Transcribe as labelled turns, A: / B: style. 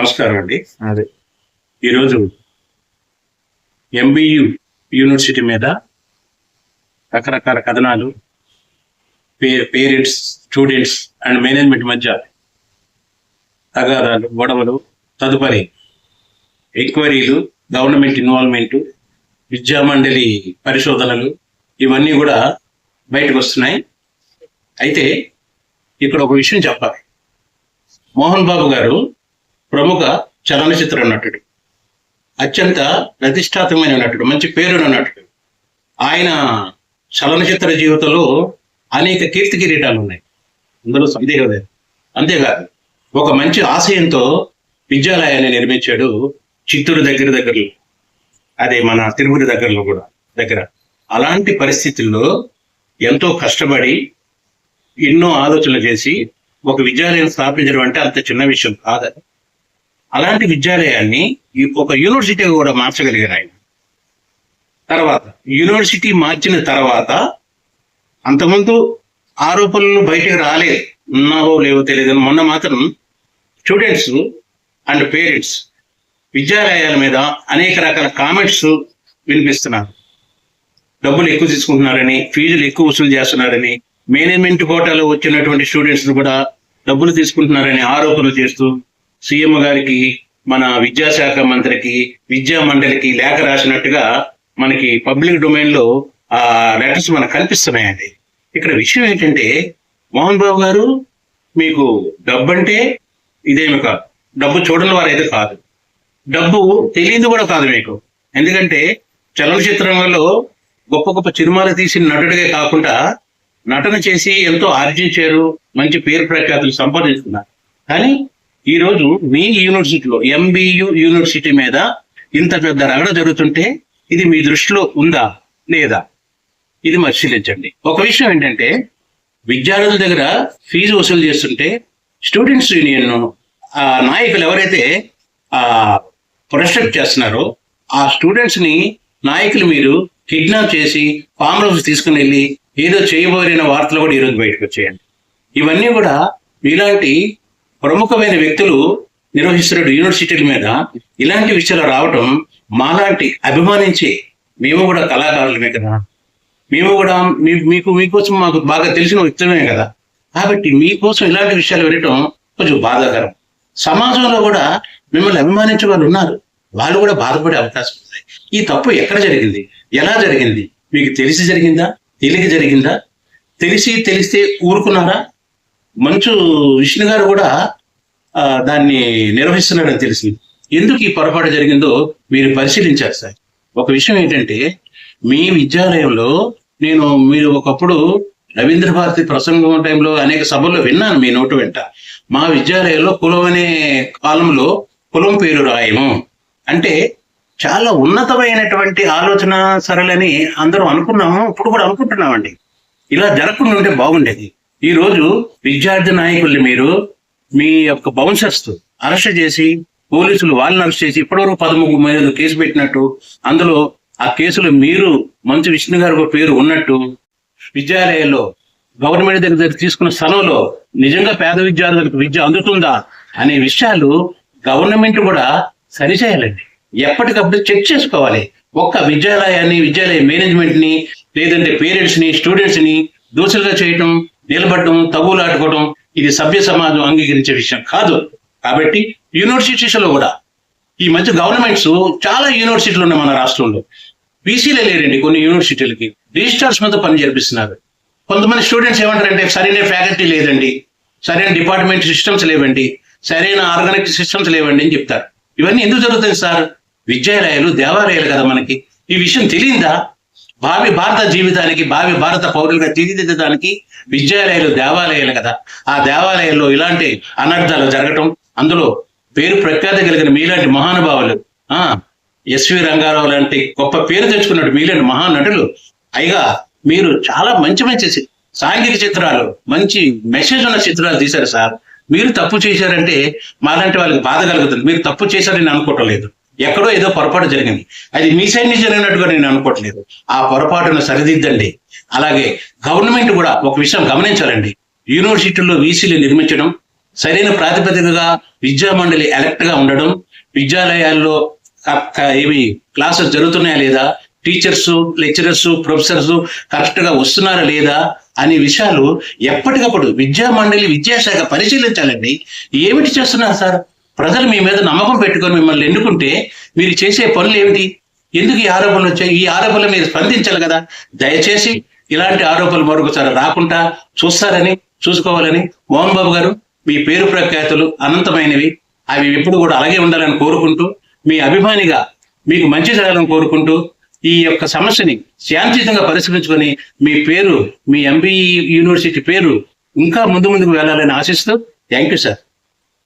A: నమస్కారం అండి.
B: అదే.
A: ఈరోజు ఎంబియు యూనివర్సిటీ మీద రకరకాల కథనాలు పేరెంట్స్ స్టూడెంట్స్ అండ్ మేనేజ్మెంట్ మధ్య తగాదాలు గొడవలు తదుపరి ఎంక్వైరీలు గవర్నమెంట్ ఇన్వాల్వ్మెంట్ విద్యామండలి పరిశోధనలు ఇవన్నీ కూడా బయటకు వస్తున్నాయి. అయితే ఇక్కడ ఒక విషయం చెప్పాలి. మోహన్ బాబు గారు ప్రముఖ చలనచిత్ర నటుడు. అత్యంత ప్రతిష్టాత్మకమైన నటుడు మంచి పేరున్న నటుడు. ఆయన చలనచిత్ర జీవితంలో అనేక కీర్తి కిరీటాలు ఉన్నాయి. అందులో సందేహం అంతేకాదు ఒక మంచి ఆశయంతో విద్యాలయాన్ని నిర్మించాడు చిత్తూరు దగ్గర దగ్గరలో. అదే మన తిరుపతి దగ్గరలో కూడా దగ్గర. అలాంటి పరిస్థితుల్లో ఎంతో కష్టపడి ఎన్నో ఆలోచనలు చేసి ఒక విద్యాలయం స్థాపించడం అంటే అంత చిన్న విషయం కాదని అలాంటి విద్యాలయాన్ని ఈ ఒక యూనివర్సిటీ కూడా మార్చగలిగారు ఆయన. తర్వాత యూనివర్సిటీ మార్చిన తర్వాత అంతకుముందు ఆరోపణలు బయటకు రాలేదు. ఉన్నావో లేవో తెలియదు. మొన్న మాత్రం స్టూడెంట్స్ అండ్ పేరెంట్స్ విద్యాలయాల మీద అనేక రకాల కామెంట్స్ వినిపిస్తున్నారు. డబ్బులు ఎక్కువ తీసుకుంటున్నారని ఫీజులు ఎక్కువ వసూలు చేస్తున్నారని మేనేజ్మెంట్ కోటాలో వచ్చినటువంటి స్టూడెంట్స్ కూడా డబ్బులు తీసుకుంటున్నారని ఆరోపణలు చేస్తూ సీఎం గారికి మన విద్యాశాఖ మంత్రికి విద్యా మండలికి లేఖ రాసినట్టుగా మనకి పబ్లిక్ డొమైన్లో ఆ లెటర్స్ మనకు కనిపిస్తున్నాయండి. ఇక్కడ విషయం ఏంటంటే మోహన్ బాబు గారు మీకు డబ్బు అంటే ఇదేమి కాదు డబ్బు చూడని వారైతే కాదు. డబ్బు తెలియదు కూడా కాదు మీకు. ఎందుకంటే చలనచిత్రంలో గొప్ప గొప్ప సినిమాలు తీసిన నటుడిగా కాకుండా నటన చేసి ఎంతో ఆర్జించారు మంచి పేరు ప్రఖ్యాతులు సంపాదించుకున్నారు కానీ ఈ రోజు మీ యూనివర్సిటీలో ఎంబీయు యూనివర్సిటీ మీద ఇంత పెద్ద రగడ జరుగుతుంటే ఇది మీ దృష్టిలో ఉందా లేదా? ఇది పరిశీలించండి ఒక విషయం ఏంటంటే విద్యార్థుల దగ్గర ఫీజు వసూలు చేస్తుంటే స్టూడెంట్స్ యూనియన్ ఆ నాయకులు ఎవరైతే ఆ చేస్తున్నారో ఆ స్టూడెంట్స్ని నాయకులు మీరు కిడ్నాప్ చేసి ఫామ్ హౌస్ తీసుకుని వెళ్ళి ఏదో చేయబోరిన వార్తలు కూడా ఈరోజు బయటకు వచ్చేయండి. ఇవన్నీ కూడా మీలాంటి ప్రముఖమైన వ్యక్తులు నిర్వహిస్తున్న యూనివర్సిటీల మీద ఇలాంటి విషయాలు రావటం మాలాంటి అభిమానించే మేము కూడా కళాకారులమే కదా. మేము కూడా మీ మీకు మీకోసం మాకు బాగా తెలిసిన వ్యక్తులమే కదా. కాబట్టి మీకోసం ఇలాంటి విషయాలు వినటం కొంచెం బాధాకరం. సమాజంలో కూడా మిమ్మల్ని అభిమానించే వాళ్ళు ఉన్నారు. వాళ్ళు కూడా బాధపడే అవకాశం ఉంది. ఈ తప్పు ఎక్కడ జరిగింది? ఎలా జరిగింది? మీకు తెలిసి జరిగిందా? తెలియక జరిగిందా? తెలిసి తెలిస్తే ఊరుకున్నారా? మంచు విష్ణు గారు కూడా దాన్ని నిర్వహిస్తున్నారని తెలిసింది. ఎందుకు ఈ పొరపాటు జరిగిందో మీరు పరిశీలించారు సార్. ఒక విషయం ఏంటంటే మీ విద్యాలయంలో నేను మీరు ఒకప్పుడు రవీంద్ర భారతి ప్రసంగం టైంలో అనేక సభల్లో విన్నాను మీ నోటు వెంట. మా విద్యాలయంలో కులం అనే కాలంలో కులం పేరు రాయము. అంటే చాలా ఉన్నతమైనటువంటి ఆలోచన సరళని అందరం అనుకున్నాము ఇప్పుడు కూడా అనుకుంటున్నామండి. ఇలా జరగకుండా ఉంటే బాగుండేది. ఈ రోజు విద్యార్థి నాయకుల్ని మీరు మీ యొక్క బౌన్సర్స్ అరెస్ట్ చేసి పోలీసులు వాళ్ళని అరెస్ట్ చేసి ఇప్పటివరకు పదమూడు మీద కేసు పెట్టినట్టు అందులో ఆ కేసులో మీరు మంచు విష్ణు గారి పేరు ఉన్నట్టు విద్యాలయాల్లో గవర్నమెంట్ దగ్గర దగ్గర తీసుకున్న స్థలంలో నిజంగా పేద విద్యార్థులకు విద్య అందుతుందా అనే విషయాలు గవర్నమెంట్ కూడా సరిచేయాలండి ఎప్పటికప్పుడు చెక్ చేసుకోవాలి. ఒక్క విద్యాలయాన్ని విద్యాలయ మేనేజ్మెంట్ని లేదంటే పేరెంట్స్ని స్టూడెంట్స్ని దోషులుగా చేయటం నిలబడటం తగులాడుకోవడం ఇది సభ్య సమాజం అంగీకరించే విషయం కాదు. కాబట్టి యూనివర్సిటీస్లో కూడా ఈ మధ్య గవర్నమెంట్స్ చాలా యూనివర్సిటీలు ఉన్నాయి మన రాష్ట్రంలో. బీసీలే లేరండి కొన్ని యూనివర్సిటీలకి. రిజిస్టార్స్ మీద పని జరిపిస్తున్నారు. కొంతమంది స్టూడెంట్స్ ఏమంటారంటే సరైన ఫ్యాకల్టీ లేదండి. సరైన డిపార్ట్మెంట్ సిస్టమ్స్ లేవండి. సరైన ఆర్గానిక్ సిస్టమ్స్ లేవండి అని చెప్తారు. ఇవన్నీ ఎందుకు జరుగుతుంది సార్? విద్యాలయాలు దేవాలయాలు కదా మనకి. ఈ విషయం తెలియదా? భావి భారత జీవితానికి భావి భారత పౌరులుగా తీర్చిదిద్దడానికి విద్యాలయాలు దేవాలయాలు కదా. ఆ దేవాలయాల్లో ఇలాంటి అనర్థాలు జరగటం అందులో పేరు ప్రఖ్యాతి కలిగిన మీలాంటి మహానుభావులు ఆ ఎస్వి రంగారావు లాంటి గొప్ప పేరు తెచ్చుకున్నట్టు మీలాంటి మహానటులు పైగా మీరు చాలా మంచి మంచి సాంఘిక చిత్రాలు మంచి మెసేజ్ ఉన్న చిత్రాలు తీశారు సార్. మీరు తప్పు చేశారంటే మాలాంటి వాళ్ళకి బాధ కలుగుతుంది. మీరు తప్పు చేశారని అనుకోవటం లేదు. ఎక్కడో ఏదో పొరపాటు జరిగింది. అది మీ సైడ్ నుంచి జరిగినట్టుగా నేను అనుకోవట్లేదు. ఆ పొరపాటును సరిదిద్దండి. అలాగే గవర్నమెంట్ కూడా ఒక విషయం గమనించాలండి. యూనివర్సిటీల్లో వీసీలు నిర్మించడం సరైన ప్రాతిపదికగా విద్యా మండలి ఎలక్ట్గా ఉండడం విద్యాలయాల్లో ఇవి క్లాసెస్ జరుగుతున్నాయా లేదా టీచర్స్ లెక్చరర్స్ ప్రొఫెసర్స్ కరెక్ట్గా వస్తున్నారా లేదా అనే విషయాలు ఎప్పటికప్పుడు విద్యా మండలి విద్యాశాఖ పరిశీలించాలండి. ఏమిటి చేస్తున్నారు సార్? ప్రజలు మీ మీద నమ్మకం పెట్టుకొని మిమ్మల్ని ఎన్నుకుంటే మీరు చేసే పనులు ఏమిటి? ఎందుకు ఈ ఆరోపణలు వచ్చాయి? ఈ ఆరోపణలు మీరు స్పందించాలి కదా. దయచేసి ఇలాంటి ఆరోపణలు మరొకసారి రాకుండా చూస్తారని చూసుకోవాలని మోహన్ బాబు గారు మీ పేరు ప్రఖ్యాతులు అనంతమైనవి. అవి ఎప్పుడు కూడా అలాగే ఉండాలని కోరుకుంటూ మీ అభిమానిగా మీకు మంచి జరగాలని కోరుకుంటూ ఈ యొక్క సమస్యని శాంతియుతంగా పరిష్కరించుకొని మీ పేరు మీ ఎంబీ యూనివర్సిటీ పేరు ఇంకా ముందు ముందుకు వెళ్ళాలని ఆశిస్తూ థ్యాంక్ యూ సార్.